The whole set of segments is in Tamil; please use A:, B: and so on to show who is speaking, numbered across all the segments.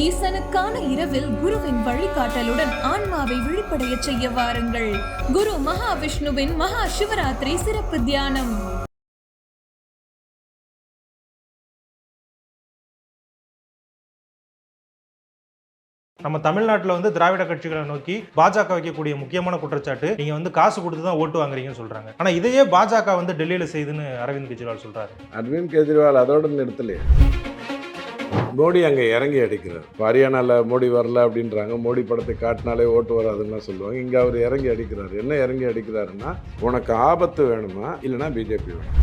A: ஈசனுக்கான இரவில் குருவின் வழிகாட்டலுடன் ஆன்மாவை விழிப்படையச் செய்ய வாருங்கள். குரு மகாவிஷ்ணுவின் மகா சிவராத்திரி சிறப்பு தியானம்.
B: நம்ம தமிழ்நாட்டில் வந்து திராவிட கட்சிகளை நோக்கி பாஜக வைக்கக்கூடிய முக்கியமான குற்றச்சாட்டு நீங்க வந்து காசு கொடுத்து தான் ஓட்டு வாங்குறீங்கன்னு சொல்றாங்க. ஆனா இதையே பாஜக வந்து டெல்லியில செய்யுதுன்னு அரவிந்த் கெஜ்ரிவால் சொல்றாரு.
C: அரவிந்த் கெஜ்ரிவால் அதோட நிறுத்தலையே. மோடி அங்கே இறங்கி அடிக்கிறார். இப்போ ஹரியானாவில் மோடி வரல அப்படின்றாங்க. மோடி படத்தை காட்டினாலே ஓட்டு வராதுன்னு சொல்லுவாங்க. இங்கே அவர் இறங்கி அடிக்கிறார். என்ன இறங்கி அடிக்கிறாருன்னா உனக்கு ஆபத்து வேணுமா? இல்லைன்னா பிஜேபி வேணும்.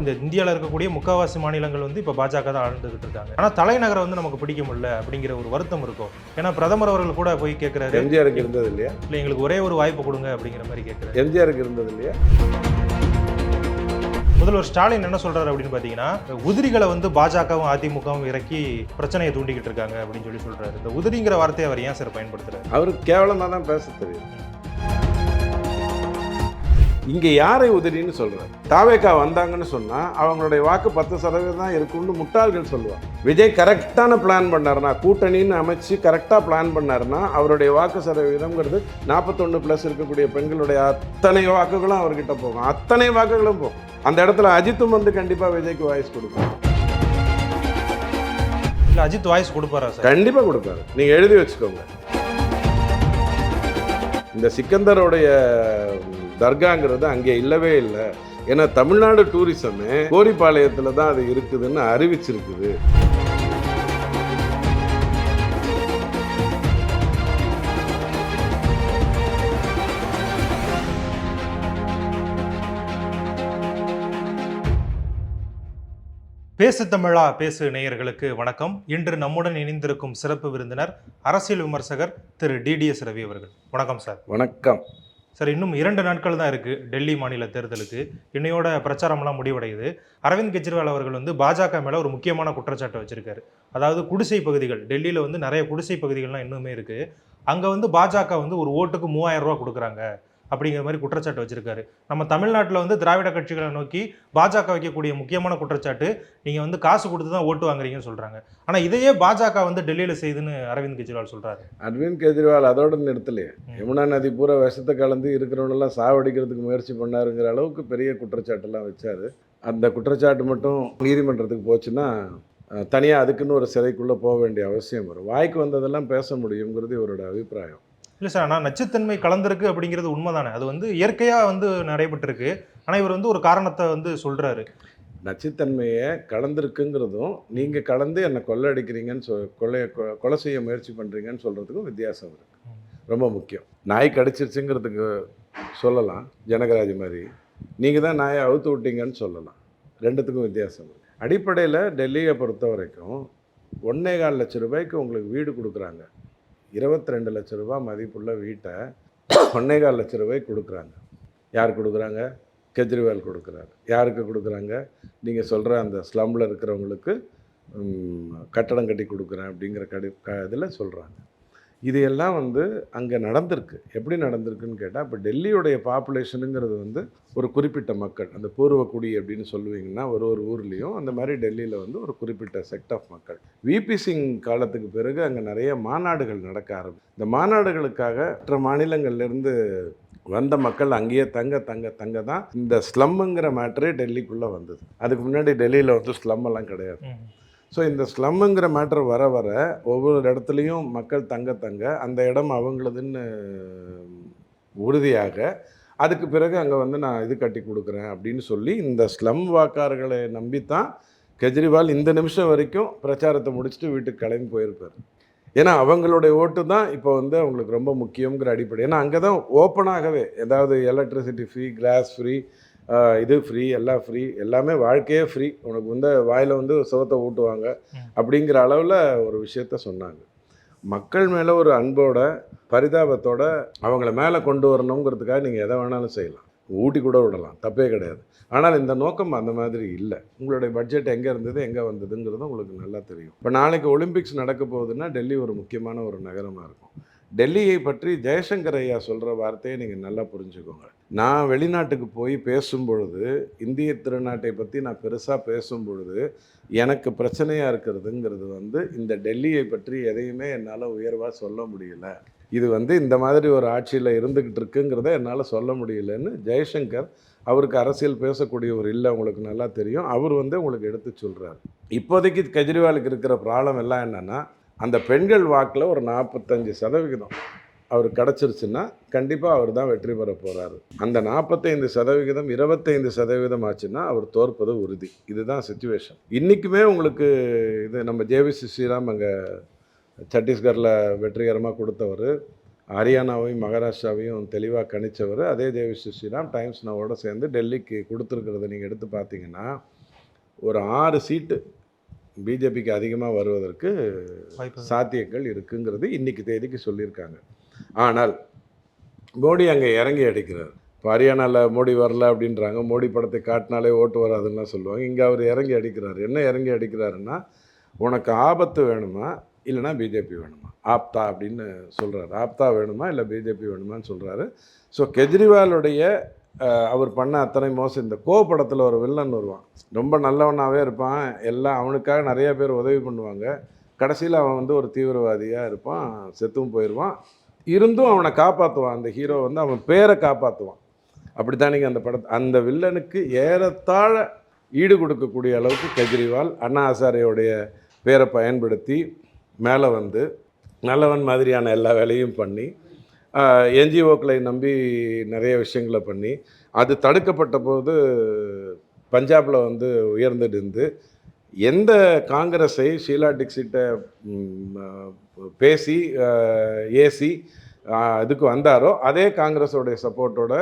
B: இந்த இந்தியாவில் இருக்கக்கூடிய முக்காவாசி மாநிலங்கள் வந்து இப்போ பாஜக தான் ஆழ்ந்துகிட்டு இருக்காங்க. ஆனா தலைநகரை வந்து நமக்கு பிடிக்க முடியல அப்படிங்கிற ஒரு வருத்தம் இருக்கும். ஏன்னா பிரதமர் அவர்கள் கூட போய் கேட்கிறாரு
C: எம்ஜிஆருக்கு இருந்தது இல்லையா?
B: இல்லை எங்களுக்கு ஒரே ஒரு வாய்ப்பு கொடுங்க அப்படிங்கிற மாதிரி கேட்கிறாரு
C: எம்ஜிஆருக்கு இருந்தது இல்லையா?
B: முதல்வர் ஸ்டாலின் என்ன சொல்றாரு அப்படின்னு பாத்தீங்கன்னா உதிரிகளை வந்து பாஜகவும் அதிமுகவும் இறக்கி பிரச்சனையை தூண்டிக்கிட்டு இருக்காங்க அப்படின்னு சொல்லி சொல்றாரு. இந்த உதிரிங்கிற வார்த்தையை அவர் ஏன் சார் பயன்படுத்துறாரு?
C: அவருக்கு கேவலமா தான் பேச தெரியும் இங்கே யாரை உதிரின்னு சொல்கிறார் தாவேக்கா வந்தாங்கன்னு சொன்னால் அவங்களுடைய வாக்கு பத்து சதவீதம் தான் இருக்கும்னு முட்டாள்கள் சொல்லுவாங்க. விஜய் கரெக்டான பிளான் பண்ணாருன்னா கூட்டணின்னு அமைச்சு கரெக்டாக பிளான் பண்ணாருன்னா அவருடைய வாக்கு சதவீதம்ங்கிறது நாற்பத்தொன்று ப்ளஸ் இருக்கக்கூடிய பெண்களுடைய அத்தனை வாக்குகளும் அவர்கிட்ட போகும். அத்தனை வாக்குகளும் போகும். அந்த இடத்துல அஜித்தும் வந்து கண்டிப்பாக விஜய்க்கு வாய்ஸ் கொடுக்கும்.
B: இல்ல அஜித் வாய்ஸ் கொடுப்பாரா சார்?
C: கண்டிப்பாக கொடுப்பாரு. நீங்கள் எழுதி வச்சுக்கோங்க. இந்த சிக்கந்தருடைய தர்காங்கிறது அங்கே இல்லவே இல்லை. ஏன்னா தமிழ்நாடு டூரிசமே கோரிப்பாளையத்தில் தான் அது இருக்குதுன்னு அறிவிச்சிருக்குது.
B: பேசு தமிழா பேசு நேயர்களுக்கு வணக்கம். இன்று நம்முடன் இணைந்திருக்கும் சிறப்பு விருந்தினர் அரசியல் விமர்சகர் திரு டிடிஎஸ் ரவி அவர்கள். வணக்கம் சார்.
C: வணக்கம்.
B: சார் இன்னும் இரண்டு நாட்கள் தான் இருக்குது டெல்லி மாநில தேர்தலுக்கு. இன்னையோட பிரச்சாரம்லாம் முடிவடையுது. அரவிந்த் கெஜ்ரிவால் அவர்கள் வந்து பாஜக மேலே ஒரு முக்கியமான குற்றச்சாட்டை வச்சுருக்காரு. அதாவது குடிசை பகுதிகள் டெல்லியில் வந்து நிறைய குடிசை பகுதிகள்லாம் இன்னுமே இருக்குது அங்கே வந்து பாஜக வந்து ஒரு ஓட்டுக்கு மூவாயிரம் ரூபா கொடுக்குறாங்க. அப்படிங்கிற மாதிரி குற்றச்சாட்டு வச்சிருக்காரு. நம்ம தமிழ்நாட்டில் வந்து திராவிட கட்சிகளை நோக்கி பாஜக வைக்கக்கூடிய முக்கியமான குற்றச்சாட்டு நீங்க வந்து காசு கொடுத்து தான் ஓட்டு வாங்குறீங்கன்னு சொல்றாங்க. ஆனா இதையே பாஜக வந்து டெல்லியில செய்யுதுன்னு அரவிந்த் கெஜ்ரிவால் சொல்றாரு.
C: அரவிந்த் கெஜ்ரிவால் அதோட நிறுத்தலையே. யமுனா நதி பூரா விஷத்தை கலந்து இருக்கிறவனெல்லாம் சாவடிக்கிறதுக்கு முயற்சி பண்ணாருங்கிற அளவுக்கு பெரிய குற்றச்சாட்டெல்லாம் வச்சாரு. அந்த குற்றச்சாட்டு மட்டும் நீதிமன்றத்துக்கு போச்சுன்னா தனியாக அதுக்குன்னு ஒரு சிறைக்குள்ளே போக வேண்டிய அவசியம் வரும். வாய்க்கு வந்ததெல்லாம் பேச முடியுங்கிறது இவரோட அபிப்பிராயம்.
B: இல்லை சார் ஆனால் நச்சுத்தன்மை கலந்திருக்கு அப்படிங்கிறது உண்மைதானே? அது வந்து இயற்கையாக வந்து நடைபெற்றிருக்கு. ஆனால் இவர் வந்து ஒரு காரணத்தை வந்து சொல்கிறாரு
C: நச்சுத்தன்மையை கலந்துருக்குங்கிறதும் நீங்கள் கலந்து என்னை கொள்ளையடிக்கிறீங்கன்னு சொல் கொள்ளை கொ- கொலை செய்ய முயற்சி பண்ணுறீங்கன்னு சொல்கிறதுக்கும் வித்தியாசம் இருக்குது ரொம்ப முக்கியம். நாய் கடிச்சிருச்சுங்கிறதுக்கு சொல்லலாம். ஜனகராஜ் மாதிரி. நீங்கள் தான் நாயை அவுத்து விட்டீங்கன்னு சொல்லலாம். ரெண்டுத்துக்கும் வித்தியாசம் அடிப்படையில் டெல்லியை பொறுத்த வரைக்கும் ஒன்றே கால் லட்ச ரூபாய்க்கு உங்களுக்கு வீடு கொடுக்குறாங்க. இருபத்தி ரெண்டு லட்ச ரூபா மதிப்புள்ள வீட்டை ஒன்றே கால் லட்ச ரூபாய்க்கு கொடுக்குறாங்க. யார் கொடுக்குறாங்க? கெஜ்ரிவால் கொடுக்குறாரு யாருக்கு கொடுக்குறாங்க? நீங்கள் சொல்கிற அந்த ஸ்லம்மில் இருக்கிறவங்களுக்கு கட்டடம் கட்டி கொடுக்குறேன் அப்படிங்கிற கடி க இதில் சொல்கிறாங்க இது எல்லாம் வந்து அங்கே நடந்திருக்கு. எப்படி நடந்திருக்குன்னு கேட்டால் இப்போ டெல்லியுடைய பாப்புலேஷனுங்கிறது வந்து ஒரு குறிப்பிட்ட மக்கள் அந்த பூர்வக்குடி அப்படின்னு சொல்லுவீங்கன்னா ஒரு ஒரு ஊர்லேயும் அந்த மாதிரி டெல்லியில் வந்து ஒரு குறிப்பிட்ட செக்ட் ஆஃப் மக்கள். விபி சிங் காலத்துக்கு பிறகு அங்கே நிறைய மாநாடுகள் நடக்க ஆரம்பிச்சு இந்த மாநாடுகளுக்காக மற்ற மாநிலங்கள்லேருந்து வந்த மக்கள் அங்கேயே தங்க தங்க தங்க தான் இந்த ஸ்லம்முங்கிற மேட்ரே டெல்லிக்குள்ளே வந்தது. அதுக்கு முன்னாடி டெல்லியில் வந்து ஸ்லம் எல்லாம் கிடையாது. ஸோ இந்த ஸ்லம்முங்கிற மேட்ரு வர வர ஒவ்வொரு இடத்துலையும் மக்கள் தங்க தங்க அந்த இடம் அவங்களதுன்னு உறுதியாக அதுக்கு பிறகு அங்கே வந்து நான் இது கட்டி கொடுக்குறேன் அப்படின்னு சொல்லி இந்த ஸ்லம் வாக்காளர்களை நம்பித்தான் கெஜ்ரிவால் இந்த நிமிஷம் வரைக்கும் பிரச்சாரத்தை முடிச்சுட்டு வீட்டுக்கு கிளம்பி போயிருப்பார். ஏன்னா அவங்களுடைய ஓட்டு தான் இப்போ வந்து அவங்களுக்கு ரொம்ப முக்கியங்கிற அடிப்படை. ஏன்னா அங்கே தான் ஓப்பனாகவே ஏதாவது எலக்ட்ரிசிட்டி ஃப்ரீ கிளாஸ் ஃப்ரீ இது ஃப்ரீ எல்லாம் ஃப்ரீ எல்லாமே வாழ்க்கையே ஃப்ரீ உனக்கு வந்து வாயில் வந்து சுகத்தை ஊட்டுவாங்க. அப்படிங்கிற அளவில் ஒரு விஷயத்த சொன்னாங்க. மக்கள் மேலே ஒரு அன்போட பரிதாபத்தோட அவங்கள மேலே கொண்டு வரணுங்கிறதுக்காக நீங்கள் எதை வேணாலும் செய்யலாம். ஊட்டி கூட விடலாம். தப்பே கிடையாது. ஆனால் இந்த நோக்கம் அந்த மாதிரி இல்லை. உங்களுடைய பட்ஜெட் எங்கே இருந்தது எங்கே வந்ததுங்கிறது உங்களுக்கு நல்லா தெரியும். இப்போ நாளைக்கு ஒலிம்பிக்ஸ் நடக்க போகுதுன்னா டெல்லி ஒரு முக்கியமான ஒரு நகரமாக இருக்கும். டெல்லியை பற்றி ஜெயசங்கர் ஐயா சொல்கிற வார்த்தையை நீங்கள் நல்லா புரிஞ்சுக்கோங்க. நான் வெளிநாட்டுக்கு போய் பேசும் பொழுது இந்திய திருநாட்டை பற்றி நான் பெருசாக பேசும் பொழுது எனக்கு பிரச்சனையாக இருக்கிறதுங்கிறது வந்து இந்த டெல்லியை பற்றி எதையுமே என்னால் உயர்வாக சொல்ல முடியல. இது வந்து இந்த மாதிரி ஒரு ஆட்சியில் இருந்துக்கிட்டு இருக்குங்கிறத என்னால் சொல்ல முடியலன்னு ஜெய்சங்கர் அவருக்கு அரசியல் பேசக்கூடியவர் இல்லை உங்களுக்கு நல்லா தெரியும். அவர் வந்து உங்களுக்கு எடுத்து சொல்கிறார் இப்போதைக்கு கெஜ்ரிவாலுக்கு இருக்கிற ப்ராப்ளம் எல்லாம் என்னென்னா அந்த பெண்கள் வாக்கில் ஒரு நாற்பத்தஞ்சு சதவிகிதம். அவர் கிடச்சிருச்சுன்னா கண்டிப்பாக அவர் தான் வெற்றி பெற போகிறாரு அந்த நாற்பத்தைந்து சதவிகிதம் இருபத்தைந்து சதவீதம் ஆச்சுன்னா அவர் தோற்பது உறுதி. இதுதான் சுச்சுவேஷன் இன்றைக்குமே உங்களுக்கு இது நம்ம ஜேவிசி ஸ்ரீராம் அங்கே சத்தீஸ்கரில் வெற்றிகரமாக கொடுத்தவர். ஹரியானாவையும் மகாராஷ்டிராவையும் தெளிவாக கணிச்சவர். அதே ஜேவிசி ஸ்ரீராம் டைம்ஸ் நவோட சேர்ந்து டெல்லிக்கு கொடுத்துருக்கிறத நீங்கள் எடுத்து பார்த்தீங்கன்னா ஒரு ஆறு சீட்டு பிஜேபிக்கு அதிகமாக வருவதற்கு சாத்தியங்கள் இருக்குங்கிறது இன்னைக்கு தேதிக்கு சொல்லியிருக்காங்க. ஆனால் மோடி அங்கே இறங்கி அடிக்கிறார். இப்போ ஹரியானாவில் மோடி வரல அப்படின்றாங்க. மோடி படத்தை காட்டினாலே ஓட்டு வராதுன்னா சொல்லுவாங்க. இங்கே அவர் இறங்கி அடிக்கிறார். என்ன இறங்கி அடிக்கிறாருன்னா உனக்கு ஆபத்து வேணுமா? இல்லைனா பிஜேபி வேணுமா? ஆப்தா அப்படின்னு சொல்கிறாரு ஆப்தா வேணுமா? இல்லை பிஜேபி வேணுமான்னு சொல்கிறாரு ஸோ கெஜ்ரிவாலுடைய அவர் பண்ண அத்தனை மோசம் இந்த கோ படத்தில் ஒரு வில்லன் வருவான். ரொம்ப நல்லவனாகவே இருப்பான். எல்லாம் அவனுக்காக நிறைய பேர் உதவி பண்ணுவாங்க. கடைசியில் அவன் வந்து ஒரு தீவிரவாதியாக இருப்பான். செத்தும் போயிடுவான் இருந்தும் அவனை காப்பாற்றுவான் அந்த ஹீரோ வந்து அவன் பேரை காப்பாற்றுவான் அப்படி நீங்கள் அந்த படத்தை அந்த வில்லனுக்கு ஏறத்தாழ ஈடு கொடுக்கக்கூடிய அளவுக்கு கெஜ்ரிவால் அண்ணா ஆசாரியோடைய பேரை பயன்படுத்தி மேலே வந்து நல்லவன் மாதிரியான எல்லா வேலையும் பண்ணி என்ஜிஓக்களை நம்பி நிறைய விஷயங்களை பண்ணி அது தடுக்கப்பட்ட போது பஞ்சாபில் வந்து உயர்ந்துட்டு இருந்து எந்த காங்கிரஸை ஷீலா டிக்ஸிட்ட பேசி ஏசி இதுக்கு வந்தாரோ அதே காங்கிரஸோடைய சப்போர்ட்டோட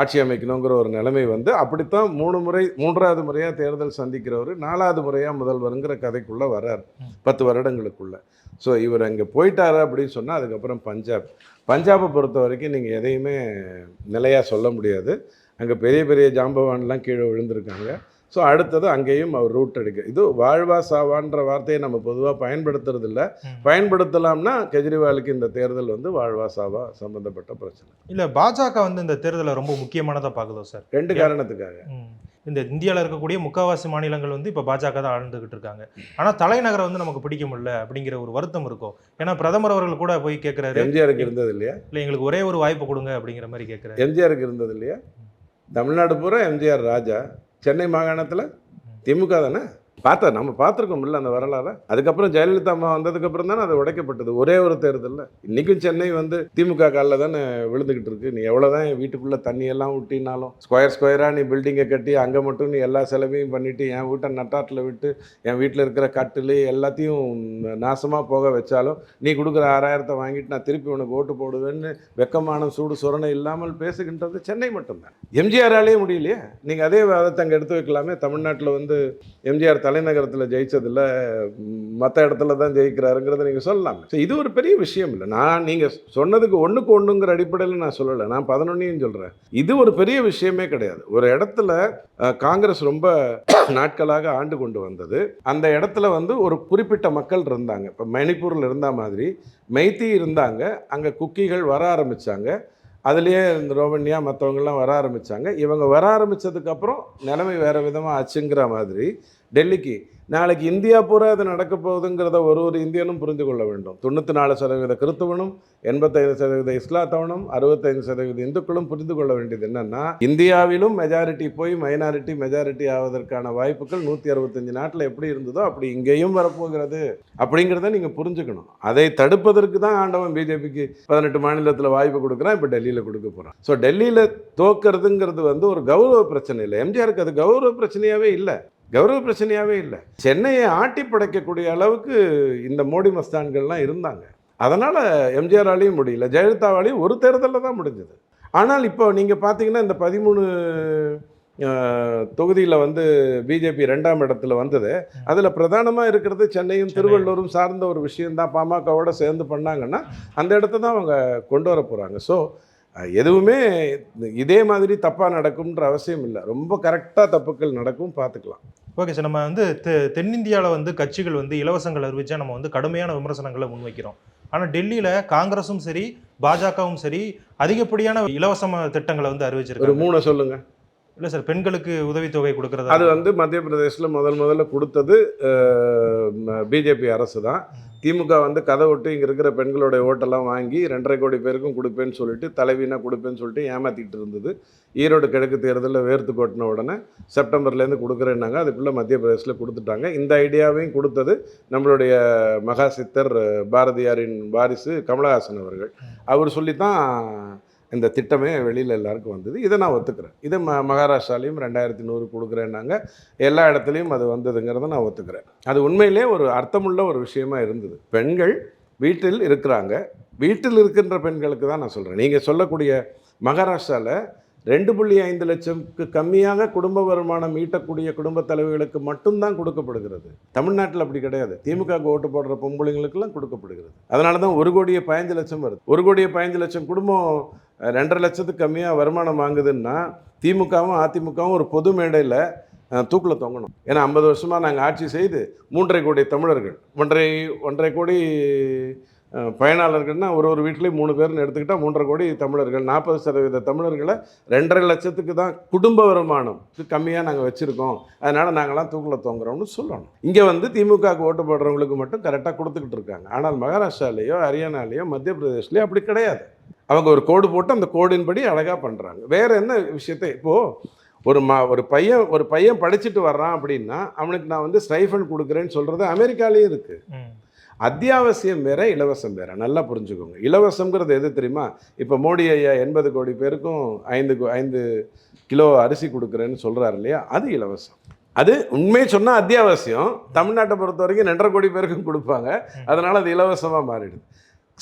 C: ஆட்சி அமைக்கணுங்கிற ஒரு நிலைமை வந்து அப்படித்தான் மூணு முறை மூன்றாவது முறையாக தேர்தல் சந்திக்கிறவர் நாலாவது முறையாக முதல்வருங்கிற கதைக்குள்ளே வர்றார். பத்து வருடங்களுக்குள்ள. ஸோ இவர் அங்கே போயிட்டாரு அப்படின்னு சொன்னால் அதுக்கப்புறம் பஞ்சாப். பஞ்சாபை பொறுத்த வரைக்கும் நீங்கள் எதையுமே நிலையாக சொல்ல முடியாது. அங்கே பெரிய பெரிய ஜாம்பவான்லாம் கீழே விழுந்திருக்காங்க. ஸோ அடுத்தது அங்கேயும் அவர் ரூட் எடுக்க. இது வாழ்வா சாவான்ற வார்த்தையை நம்ம பொதுவாக பயன்படுத்துறது இல்ல. பயன்படுத்தலாம்னா கெஜ்ரிவாலுக்கு இந்த தேர்தல் வந்து வாழ்வா சாவா சம்பந்தப்பட்ட பிரச்சனை.
B: இல்ல பாஜக வந்து இந்த தேர்தலை ரொம்ப முக்கியமானதா பாக்குதோ சார்?
C: ரெண்டு காரணத்துக்காக.
B: இந்த இந்தியாவில் இருக்கக்கூடிய முக்காவாசி மாநிலங்கள் வந்து இப்போ பாஜக தான் ஆழ்ந்துகிட்டு இருக்காங்க. ஆனால் தலைநகரை வந்து நமக்கு பிடிக்க முடியல அப்படிங்கிற ஒரு வருத்தம் இருக்கும். ஏன்னா பிரதமர் அவர்கள் கூட போய் கேட்குறாரு
C: எம்ஜிஆருக்கு இருந்தது இல்லையா?
B: இல்லை எங்களுக்கு ஒரே ஒரு வாய்ப்பு கொடுங்க அப்படிங்கிற மாதிரி கேட்குறாரு
C: எம்ஜிஆருக்கு இருந்தது இல்லையா? தமிழ்நாடு பூரா எம்ஜிஆர் ராஜா. சென்னை மாகாணத்தில் திமுக தானே? பார்த்தா நம்ம பார்த்துருக்கோம்ல அந்த வரலாறை. அதுக்கப்புறம் ஜெயலலிதா அம்மா வந்ததுக்கப்புறம் தானே அது உடைக்கப்பட்டது. ஒரே ஒரு தேர்தலில். இன்றைக்கும் சென்னை வந்து திமுக காலில் தானே விழுந்துக்கிட்டு இருக்கு. நீ எவ்வளோதான் என் வீட்டுக்குள்ளே தண்ணி எல்லாம் விட்டினாலும் ஸ்கொயர் ஸ்கொயராக நீ பில்டிங்கை கட்டி அங்கே மட்டும் நீ எல்லா செலவையும் பண்ணிவிட்டு என் வீட்டை நட்டாட்டில் விட்டு என் வீட்டில் இருக்கிற கட்டில் எல்லாத்தையும் நாசமாக போக வச்சாலும் நீ கொடுக்குற ஆறாயிரத்தை வாங்கிட்டு நான் திருப்பி உனக்கு ஓட்டு போடுவேன்னு வெக்கமான சூடு சுரணை இல்லாமல் பேசுகின்றது சென்னை மட்டும்தான். எம்ஜிஆராலேயே முடியலையே? நீங்கள் அதே வாதத்தை அங்கே எடுத்து வைக்கலாமே? தமிழ்நாட்டில் வந்து எம்ஜிஆர் தலைநகரத்தில் ஜெயிச்சதில் மற்ற இடத்துல தான் ஜெயிக்கிறாருங்கிறத நீங்கள் சொல்லலாம். ஸோ இது ஒரு பெரிய விஷயம் இல்லை. நான் நீங்கள் சொன்னதுக்கு ஒன்றுக்கு ஒன்றுங்கிற அடிப்படையில் நான் சொல்லலை. நான் பதினொன்னையும் சொல்கிறேன் இது ஒரு பெரிய விஷயமே கிடையாது. ஒரு இடத்துல காங்கிரஸ் ரொம்ப நாட்களாக ஆண்டு கொண்டு வந்தது. அந்த இடத்துல வந்து ஒரு குறிப்பிட்ட மக்கள் இருந்தாங்க. இப்போ மணிப்பூரில் இருந்த மாதிரி மெய்த்தி இருந்தாங்க. அங்கே குக்கிகள் வர ஆரம்பித்தாங்க அதுலேயே இந்த ரோமன்யா மற்றவங்கெல்லாம் வர ஆரம்பித்தாங்க இவங்க வர ஆரம்பித்ததுக்கப்புறம் நிலைமை வேறு விதமாக ஆச்சுங்கிற மாதிரி டெல்லிக்கு நாளைக்கு இந்தியா பூரா இது நடக்க போகுதுங்கிறத ஒரு ஒரு இந்தியனும் புரிந்து கொள்ள வேண்டும். தொண்ணூற்றி நாலு சதவீத கிறித்துவனும் எண்பத்தைந்து சதவீத இஸ்லாத்தவனும் அறுபத்தைந்து சதவீத இந்துக்களும் புரிந்து கொள்ள வேண்டியது என்னென்னா இந்தியாவிலும் மெஜாரிட்டி போய் மைனாரிட்டி மெஜாரிட்டி ஆவதற்கான வாய்ப்புகள் நூற்றி அறுபத்தஞ்சு நாட்டில் எப்படி இருந்ததோ அப்படி இங்கேயும் வரப்போகிறது. அப்படிங்கிறத நீங்கள் புரிஞ்சுக்கணும். அதை தடுப்பதற்கு தான் ஆண்டவன் பிஜேபிக்கு பதினெட்டு மாநிலத்தில் வாய்ப்பு கொடுக்குறான் இப்போ டெல்லியில் கொடுக்க போகிறான் ஸோ டெல்லியில் தோக்கிறதுங்கிறது வந்து ஒரு கௌரவ பிரச்சனை இல்லை. எம்ஜிஆருக்கு அது கௌரவ பிரச்சனையாகவே இல்லை. கௌரவ பிரச்சனையாகவே இல்லை. சென்னையை ஆட்டி படைக்கக்கூடிய அளவுக்கு இந்த மோடி மஸ்தான்கள்லாம் இருந்தாங்க. அதனால் எம்ஜிஆராலையும் முடியல ஜெயலலிதாவாலையும் ஒரு தேர்தலில் தான் முடிஞ்சது. ஆனால் இப்போ நீங்கள் பார்த்தீங்கன்னா இந்த பதிமூணு தொகுதியில் வந்து பிஜேபி ரெண்டாம் இடத்துல வந்தது. அதில் பிரதானமாக இருக்கிறது சென்னையும் திருவள்ளூரும் சார்ந்த ஒரு விஷயம்தான். பாமகவோட சேர்ந்து பண்ணாங்கன்னா அந்த இடத்த தான் அவங்க கொண்டு வர போகிறாங்க ஸோ எதுவுமே இதே மாதிரி தப்பாக நடக்கும்ன்ற அவசியம் இல்லை. ரொம்ப கரெக்டாக தப்புக்கள் நடக்கும் பார்த்துக்கலாம்
B: ஓகே சார் நம்ம வந்து தெ தென்னிந்தியாவில் வந்து கட்சிகள் வந்து இலவசங்கள் அறிவிச்சா நம்ம வந்து கடுமையான விமர்சனங்களை முன்வைக்கிறோம். ஆனா டெல்லியில காங்கிரஸும் சரி பாஜகவும் சரி அதிகப்படியான இலவச திட்டங்களை வந்து அறிவிச்சிருக்கு
C: மூணு சொல்லுங்கள் சொல்லுங்க.
B: இல்லை சார் பெண்களுக்கு உதவித்தொகை கொடுக்குறது?
C: அது வந்து மத்திய பிரதேசில் முதல் முதல்ல கொடுத்தது பிஜேபி அரசு தான். திமுக வந்து கதை விட்டு இங்கே இருக்கிற பெண்களுடைய ஓட்டெல்லாம் வாங்கி ரெண்டரை கோடி பேருக்கும் கொடுப்பேன்னு சொல்லிட்டு தலைவினா கொடுப்பேன்னு சொல்லிட்டு ஏமாற்றிக்கிட்டு இருந்தது. ஈரோடு கிழக்கு தேர்தலில் வேர்த்து கொட்டின உடனே செப்டம்பர்லேருந்து கொடுக்குறேன்னாங்க. அதுக்குள்ளே மத்திய பிரதேசில் கொடுத்துட்டாங்க. இந்த ஐடியாவையும் கொடுத்தது நம்மளுடைய மகா சித்தர் பாரதியாரின் வாரிசு கமலஹாசன் அவர்கள். அவர் சொல்லி தான் இந்த திட்டமே வெளியில் எல்லாருக்கும் வந்தது. இதை நான் ஒத்துக்கிறேன். இதை ம மகாராஷ்டிராலையும் ரெண்டாயிரத்தி நூறு கொடுக்குறேன்னாங்க. எல்லா இடத்துலையும் அது வந்ததுங்கிறத நான் ஒத்துக்கிறேன். அது உண்மையிலே ஒரு அர்த்தமுள்ள ஒரு விஷயமா இருந்தது. பெண்கள் வீட்டில் இருக்கிறாங்க. வீட்டில் இருக்கின்ற பெண்களுக்கு தான் நான் சொல்கிறேன் நீங்கள் சொல்லக்கூடிய மகாராஷ்டிராவில் ரெண்டு புள்ளி ஐந்து லட்சம்க்கு கம்மியாக குடும்ப வருமானம் ஈட்டக்கூடிய குடும்ப தலைவர்களுக்கு மட்டும்தான் கொடுக்கப்படுகிறது. தமிழ்நாட்டில் அப்படி கிடையாது. திமுக ஓட்டு போடுற பொம்பளைங்களுக்கெல்லாம் கொடுக்கப்படுகிறது. அதனால தான் ஒரு கோடியே பதினஞ்சு லட்சம் வருது. ஒரு கோடியே பதினஞ்சு லட்சம் குடும்பம் ரெண்டரை லட்சத்துக்கு கம்மியாக வருமானம் வாங்குதுன்னா திமுகவும் அதிமுகவும் ஒரு பொது மேடையில் தூக்கில் தொங்கணும். ஏன்னா ஐம்பது வருஷமாக நாங்கள் ஆட்சி செய்து மூன்றரை கோடி தமிழர்கள் ஒன்றரை ஒன்றரை கோடி பயனாளர்கள்னால் ஒரு ஒரு வீட்லேயும் மூணு பேர்னு எடுத்துக்கிட்டால் மூன்றரை கோடி தமிழர்கள் நாற்பது சதவீத தமிழர்களை ரெண்டரை லட்சத்துக்கு தான் குடும்ப வருமானம் கம்மியாக நாங்கள் வச்சுருக்கோம். அதனால் நாங்களாம் தூக்கில் தொங்குறோம்னு சொல்லணும். இங்கே வந்து திமுகவுக்கு ஓட்டு போடுறவங்களுக்கு மட்டும் கரெக்டாக கொடுத்துக்கிட்டு இருக்காங்க. ஆனால் மகாராஷ்டிராலேயோ ஹரியானாலேயோ மத்திய பிரதேஷ்லேயோ அப்படி கிடையாது. அவங்க ஒரு கோடு போட்டு அந்த கோடின்படி அழகாக பண்ணுறாங்க வேறு என்ன விஷயத்தை? இப்போது ஒரு மா ஒரு பையன் ஒரு பையன் படிச்சுட்டு வர்றான் அப்படின்னா அவனுக்கு நான் வந்து ஸ்டைஃபன் கொடுக்குறேன்னு சொல்கிறது அமெரிக்காலேயும் இருக்குது. அத்தியாவசியம் வேற இலவசம் வேற. நல்லா புரிஞ்சுக்கோங்க. இலவசம்ங்கிறது எது தெரியுமா? இப்போ மோடி ஐயா எண்பது கோடி பேருக்கும் ஐந்து ஐந்து கிலோ அரிசி கொடுக்குறேன்னு சொல்கிறாரு இல்லையா? அது இலவசம். அது உண்மையை சொன்னால் அத்தியாவசியம். தமிழ்நாட்டை பொறுத்த வரைக்கும் ரெண்டரை கோடி பேருக்கும் கொடுப்பாங்க. அதனால் அது இலவசமாக மாறிடுது.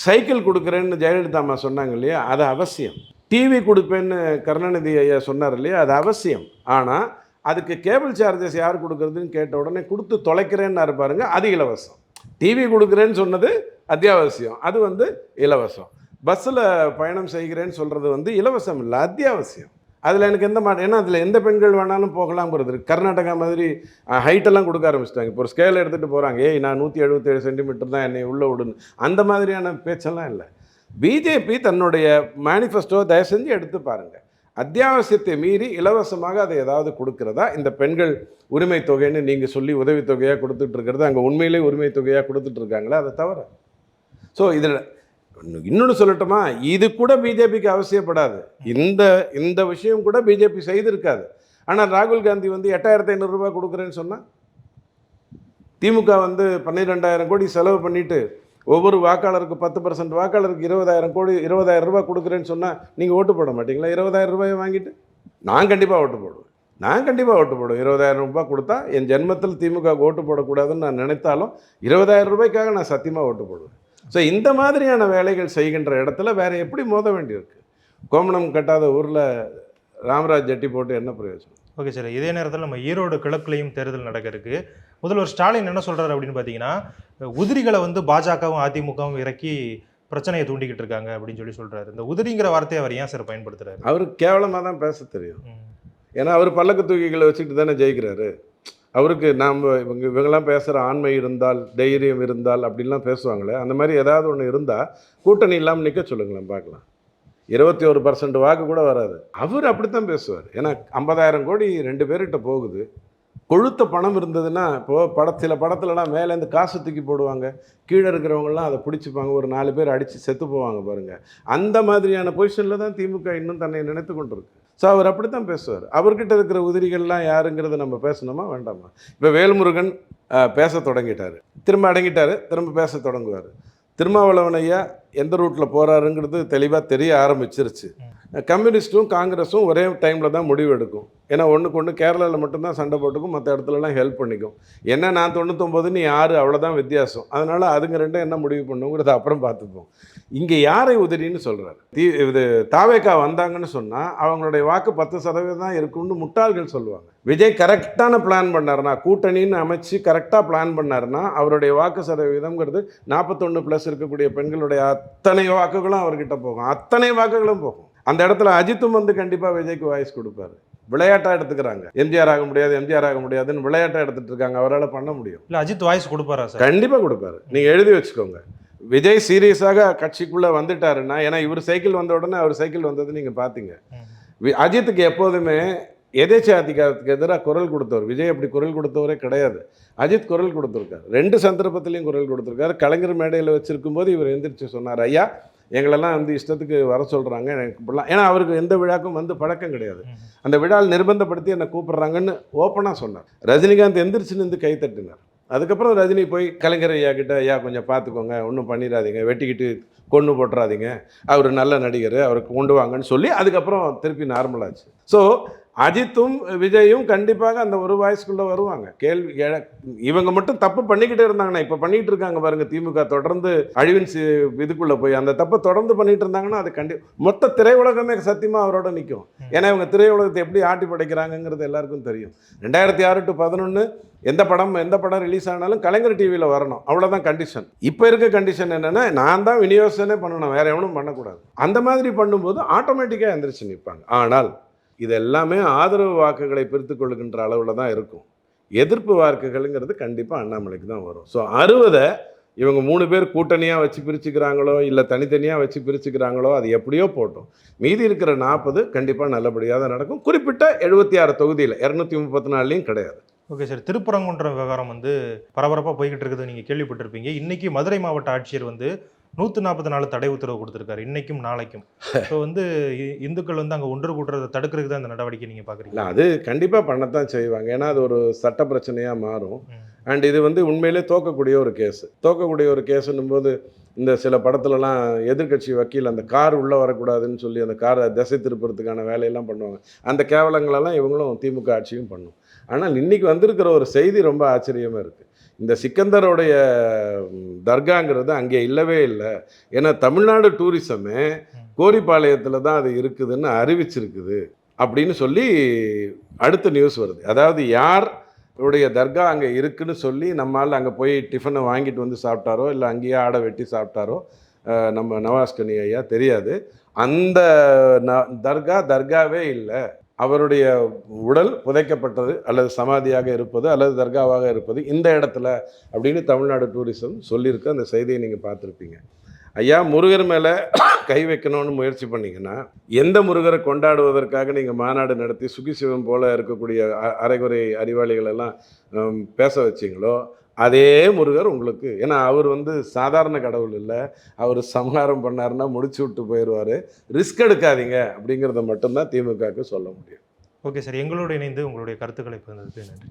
C: சைக்கிள் கொடுக்குறேன்னு ஜெயலலிதா அம்மா சொன்னாங்க இல்லையா? அது அவசியம். டிவி கொடுப்பேன்னு கருணாநிதி ஐயா சொன்னார் இல்லையா? அது அவசியம். ஆனால் அதுக்கு கேபிள் சார்ஜஸ் யார் கொடுக்குறதுன்னு கேட்ட உடனே கொடுத்து தொலைக்கிறேன்னு பாருங்க அது இலவசம். டிவி கொடுக்குறேன்னு சொன்னது அத்தியாவசியம். அது வந்து இலவசம். பஸ்ஸில் பயணம் செய்கிறேன்னு சொல்கிறது வந்து இலவசம் இல்லை அத்தியாவசியம். அதில் எனக்கு எந்த மாட்டேன் ஏன்னா அதில் எந்த பெண்கள் வேணாலும் போகலாம்ங்கிறது இருக்கு. கர்நாடகா மாதிரி ஹைட்டெல்லாம் கொடுக்க ஆரம்பிச்சிட்டாங்க. இப்போ ஒரு ஸ்கேல் எடுத்துகிட்டு போகிறாங்க ஏய் நான் நூற்றி எழுபத்தேழு சென்டிமீட்டர் தான் என்னை உள்ளே விடுன்னு. அந்த மாதிரியான பேச்செல்லாம் இல்லை. பிஜேபி தன்னுடைய மேனிஃபெஸ்டோ தயவு செஞ்சு எடுத்து பாருங்கள் அத்தியாவசியத்தை மீறி இலவசமாக அதை ஏதாவது கொடுக்குறதா? இந்த பெண்கள் உரிமை தொகைன்னு நீங்கள் சொல்லி உதவித்தொகையாக கொடுத்துட்ருக்கிறது அங்கே உண்மையிலே உரிமை தொகையாக கொடுத்துட்ருக்காங்களா அதை தவிர. ஸோ இதில் இன்னொன்று சொல்லட்டுமா? இது கூட பிஜேபிக்கு அவசியப்படாது. இந்த இந்த விஷயம் கூட பிஜேபி செய்திருக்காது. ஆனால் ராகுல் காந்தி வந்து எட்டாயிரத்தி ஐநூறுரூபா கொடுக்குறேன்னு சொன்னால் திமுக வந்து பன்னிரெண்டாயிரம் கோடி செலவு பண்ணிட்டு ஒவ்வொரு வாக்காளருக்கு பத்து பர்சன்ட் வாக்காளருக்கு இருபதாயிரம் கோடி இருபதாயிரம் ரூபாய் கொடுக்குறேன்னு சொன்னால் நீங்கள் ஓட்டு போட மாட்டிங்களா? இருபதாயிரம் ரூபாயை வாங்கிட்டு? நான் கண்டிப்பாக ஓட்டு போடுவேன். நான் கண்டிப்பாக ஓட்டு போடுவேன். இருபதாயிரம் ரூபாய் கொடுத்தா என் ஜென்மத்தில் திமுக ஓட்டு போடக்கூடாதுன்னு நான் நினைத்தாலும் இருபதாயிரம் ரூபாய்க்காக நான் சத்தியமாக ஓட்டு போடுவேன். ஸோ இந்த மாதிரியான வேலைகள் செய்கின்ற இடத்துல வேற எப்படி மோத வேண்டியிருக்கு? கோமணம் கட்டாத ஊரில் ராமராஜ் ஜட்டி போட்டு என்ன பிரயோஜனம்?
B: ஓகே சார் இதே நேரத்தில் நம்ம ஈரோடு கிழக்குலையும் தேர்தல் நடக்க இருக்கு. முதல்வர் ஸ்டாலின் என்ன சொல்றாரு அப்படின்னு பார்த்தீங்கன்னா உதிரிகளை வந்து பாஜகவும் அதிமுகவும் இறக்கி பிரச்சனையை தூண்டிக்கிட்டு இருக்காங்க அப்படின்னு சொல்லி சொல்றாரு. இந்த உதிரிங்கிற வார்த்தையை அவர் ஏன் சார் பயன்படுத்துறாரு?
C: அவருக்கு கேவலமாக தான் பேச தெரியும். ஏன்னா அவர் பல்லக்கு தூக்கிகளை வச்சுக்கிட்டு தானே ஜெயிக்கிறாரு. அவருக்கு நாம் இவங்க இவங்கெல்லாம் பேசுகிற ஆண்மை இருந்தால் தைரியம் இருந்தால் அப்படின்லாம் பேசுவாங்களே அந்த மாதிரி ஏதாவது ஒன்று இருந்தால் கூட்டணி இல்லாமல் நிற்க சொல்லுங்களேன் பார்க்கலாம். இருபத்தி ஒரு பர்சன்ட் வாக்கு கூட வராது. அவர் அப்படித்தான் பேசுவார். ஏன்னா ஐம்பதாயிரம் கோடி ரெண்டு பேர்கிட்ட போகுது. கொழுத்த பணம் இருந்ததுன்னா இப்போ பட சில படத்துலலாம் மேலேருந்து காசு தூக்கி போடுவாங்க. கீழே இருக்கிறவங்கலாம் அதை பிடிச்சிப்பாங்க. ஒரு நாலு பேர் அடித்து செத்து போவாங்க பாருங்கள் அந்த மாதிரியான பொசிஷனில் தான் திமுக இன்னும் தன்னை நினைத்து கொண்டிருக்கு. ஸோ அவர் அப்படி தான் பேசுவார். அவர்கிட்ட இருக்கிற உதிரிகள்லாம் யாருங்கிறத நம்ம பேசணுமா? வேண்டாமா? இப்போ வேல்முருகன் பேச தொடங்கிட்டார். திரும்ப அடங்கிட்டார். திரும்ப பேச தொடங்குவார். திருமாவளவன் ஐயா எந்த ரூட்டில் போகிறாருங்கிறது தெளிவாக தெரிய ஆரம்பிச்சிருச்சு. கம்யூனிஸ்ட்டும் காங்கிரஸும் ஒரே டைமில் தான் முடிவு எடுக்கும். ஏன்னா ஒன்றுக்கு ஒன்று கேரளாவில் மட்டும்தான் சண்டை போட்டுக்கும் மற்ற இடத்துலலாம் ஹெல்ப் பண்ணிக்கும். என்ன நான் தொண்ணூத்தொம்பது நீ அவ்வளோதான் வித்தியாசம். அதனால் அதுங்க ரெண்டும் என்ன முடிவு பண்ணுங்கிறத அப்புறம் பார்த்துப்போம். இங்கே யாரை உதிரின்னு சொல்கிறாரு தீ இது தாவேக்கா வந்தாங்கன்னு சொன்னால் அவங்களுடைய வாக்கு பத்து சதவீதம் தான் இருக்கும்னு முட்டாள்கள் சொல்லுவாங்க. விஜய் கரெக்டான பிளான் பண்ணாருன்னா கூட்டணின்னு அமைச்சு கரெக்டாக பிளான் பண்ணாருன்னா அவருடைய வாக்கு சதவீதம்ங்கிறது நாற்பத்தொன்று ப்ளஸ் இருக்கக்கூடிய பெண்களுடைய அத்தனை வாக்குகளும் அவர்கிட்ட போகும். அத்தனை வாக்குகளும் போகும். அந்த இடத்துல அஜித்தும் வந்து கண்டிப்பாக விஜய்க்கு வாய்ஸ் கொடுப்பாரு. விளையாட்டாக எடுத்துக்கிறாங்க. எம்ஜிஆர் ஆக முடியாது எம்ஜிஆர் ஆக முடியாதுன்னு விளையாட்டாக எடுத்துட்டு இருக்காங்க. அவரால் பண்ண முடியும்.
B: இல்ல அஜித் வாய்ஸ் கொடுப்பாரா சார்?
C: கண்டிப்பாக கொடுப்பாரு. நீங்கள் எழுதி வச்சுக்கோங்க. விஜய் சீரியஸாக கட்சிக்குள்ளே வந்துட்டாருன்னா ஏன்னா இவர் சைக்கிள் வந்த உடனே அவர் சைக்கிள் வந்தது நீங்கள் பார்த்தீங்க அஜித்துக்கு எப்போதுமே எதேச்ச அதிகாரத்துக்கு எதிராக குரல் கொடுத்தவர் விஜய் அப்படி குரல் கொடுத்தவரே கிடையாது. அஜித் குரல் கொடுத்துருக்காரு. ரெண்டு சந்தர்ப்பத்திலையும் குரல் கொடுத்துருக்காரு. கலைஞர் மேடையில் வச்சிருக்கும் போது இவர் எந்திரிச்சு சொன்னார் ஐயா எங்களெல்லாம் வந்து இஷ்டத்துக்கு வர சொல்கிறாங்க எனக்கு இப்படிலாம் ஏன்னா அவருக்கு எந்த விழாக்கும் வந்து பழக்கம் கிடையாது. அந்த விழாவில் நிர்பந்தப்படுத்தி என்னை கூப்பிட்றாங்கன்னு ஓப்பனாக சொன்னார். ரஜினிகாந்த் எந்திரிச்சு நின்று கை தட்டினார். அதுக்கப்புறம் ரஜினி போய் கலைஞர் ஐயா கிட்ட ஐயா கொஞ்சம் பார்த்துக்கோங்க. ஒன்றும் பண்ணிடாதீங்க. வெட்டிக்கிட்டு கொண்டு போட்டுறாதீங்க. அவர் நல்ல நடிகர். அவருக்கு கொண்டு வாங்கன்னு சொல்லி அதுக்கப்புறம் திருப்பி நார்மலாச்சு ஸோ அஜித்தும் விஜயும் கண்டிப்பாக அந்த ஒரு வாய்ஸ்க்குள்ளே வருவாங்க. கேள்வி இவங்க மட்டும் தப்பு பண்ணிக்கிட்டே இருந்தாங்கன்னா இப்போ பண்ணிட்டு இருக்காங்க பாருங்க திமுக தொடர்ந்து அழிவின் சி இதுக்குள்ளே போய் அந்த தப்பை தொடர்ந்து பண்ணிட்டு இருந்தாங்கன்னா அது கண்டி மொத்த திரையுலகமே சத்தியமாக அவரோட நிற்கும் ஏன்னா இவங்க திரையுலகத்தை எப்படி ஆட்டி படைக்கிறாங்கங்கிறது எல்லாருக்கும் தெரியும். ரெண்டாயிரத்தி ஆறு டு பதினொன்று எந்த படம் எந்த படம் ரிலீஸ் ஆனாலும் கலைஞர் டிவியில் வரணும். அவ்வளோதான் கண்டிஷன் இப்போ இருக்க கண்டிஷன் என்னென்னா நான் தான் விநியோகனே பண்ணணும் வேற எவனும் பண்ணக்கூடாது. அந்த மாதிரி பண்ணும்போது ஆட்டோமேட்டிக்காக எந்திரிச்சு நிற்பாங்க ஆனால் இது எல்லாமே ஆதரவு வாக்குகளை பிரித்து கொள்ளுகின்ற அளவில் தான் இருக்கும். எதிர்ப்பு வாக்குகள்ங்கிறது கண்டிப்பாக அண்ணாமலைக்கு தான் வரும். ஸோ அறுபதை இவங்க மூணு பேர் கூட்டணியாக வச்சு பிரிச்சுக்கிறாங்களோ இல்லை தனித்தனியாக வச்சு பிரிச்சுக்கிறாங்களோ அது எப்படியோ போட்டோம். மீதி இருக்கிற நாற்பது கண்டிப்பாக நல்லபடியாக தான் நடக்கும். குறிப்பிட்ட எழுபத்தி ஆறு தொகுதியில் இரநூத்தி முப்பத்தி நாலுலையும் கிடையாது.
B: ஓகே சார் திருப்பரங்குன்ற விவகாரம் வந்து பரபரப்பாக போய்கிட்டு இருக்குது. நீங்கள் கேள்விப்பட்டிருப்பீங்க. இன்னைக்கு மதுரை மாவட்ட ஆட்சியர் வந்து நூற்றி நாற்பத்தி நாலு தடை உத்தரவு கொடுத்துருக்காரு. இன்னைக்கும் நாளைக்கும். ஸோ வந்து இந்துக்கள் வந்து அங்கே ஒன்று கூட்டுறதை தடுக்கிறதுக்கு தான் இந்த நடவடிக்கை நீங்கள் பார்க்குறீங்க
C: அது கண்டிப்பாக பண்ணத்தான் செய்வாங்க. ஏன்னா அது ஒரு சட்ட பிரச்சனையாக மாறும். அண்ட் இது வந்து உண்மையிலே தோக்கக்கூடிய ஒரு கேஸ். தோக்கக்கூடிய ஒரு கேஸுன்னும் போது இந்த சில படத்துலலாம் எதிர்க்கட்சி வக்கீல் அந்த கார் உள்ளே வரக்கூடாதுன்னு சொல்லி அந்த காரை திசை திருப்புறதுக்கான வேலையெல்லாம் பண்ணுவாங்க. அந்த கேவலங்களெல்லாம் இவங்களும் திமுக ஆட்சியும் பண்ணும். ஆனால் இன்னைக்கு வந்திருக்கிற ஒரு செய்தி ரொம்ப ஆச்சரியமாக இருக்குது இந்த சிக்கந்தருடைய தர்காங்கிறது அங்கே இல்லவே இல்லை. ஏன்னா தமிழ்நாடு டூரிசமே கோரிப்பாளையத்தில் தான் அது இருக்குதுன்னு அறிவிச்சிருக்குது அப்படின்னு சொல்லி அடுத்த நியூஸ் வருது. அதாவது யார் உடைய தர்கா அங்கே இருக்குன்னு சொல்லி நம்மால் அங்கே போய் டிஃபனை வாங்கிட்டு வந்து சாப்பிட்டாரோ இல்லை அங்கேயே ஆடை வெட்டி சாப்பிட்டாரோ நம்ம நவாஸ்கனி ஐயா தெரியாது. அந்த ந தர்கா தர்காவே இல்லை. அவருடைய உடல் புதைக்கப்பட்டது அல்லது சமாதியாக இருப்பது அல்லது தர்காவாக இருப்பது இந்த இடத்துல அப்படின்னு தமிழ்நாடு டூரிசம் சொல்லியிருக்கு அந்த செய்தியை நீங்கள் பார்த்துருப்பீங்க. ஐயா முருகர் மேலே கை வைக்கணும்னு முயற்சி பண்ணிங்கன்னா எந்த முருகரை கொண்டாடுவதற்காக நீங்கள் மாநாடு நடத்தி சுகிசிவம் போல இருக்கக்கூடிய அ- அரைகுறை அறிவாளிகளெல்லாம் பேச வச்சிங்களோ அதே முருகர் உங்களுக்கு. ஏன்னா அவர் வந்து சாதாரண கடவுள் இல்லை. அவர் சம்ஹாரம் பண்ணாருன்னா முடிச்சு விட்டு போயிடுவார் ரிஸ்க் எடுக்காதீங்க அப்படிங்கிறத மட்டும்தான் திமுகவுக்கு சொல்ல முடியும்.
B: Okay sir. எங்களோடு இணைந்து உங்களுடைய கருத்துக்களை பகிர்ந்ததுக்கு நன்றி.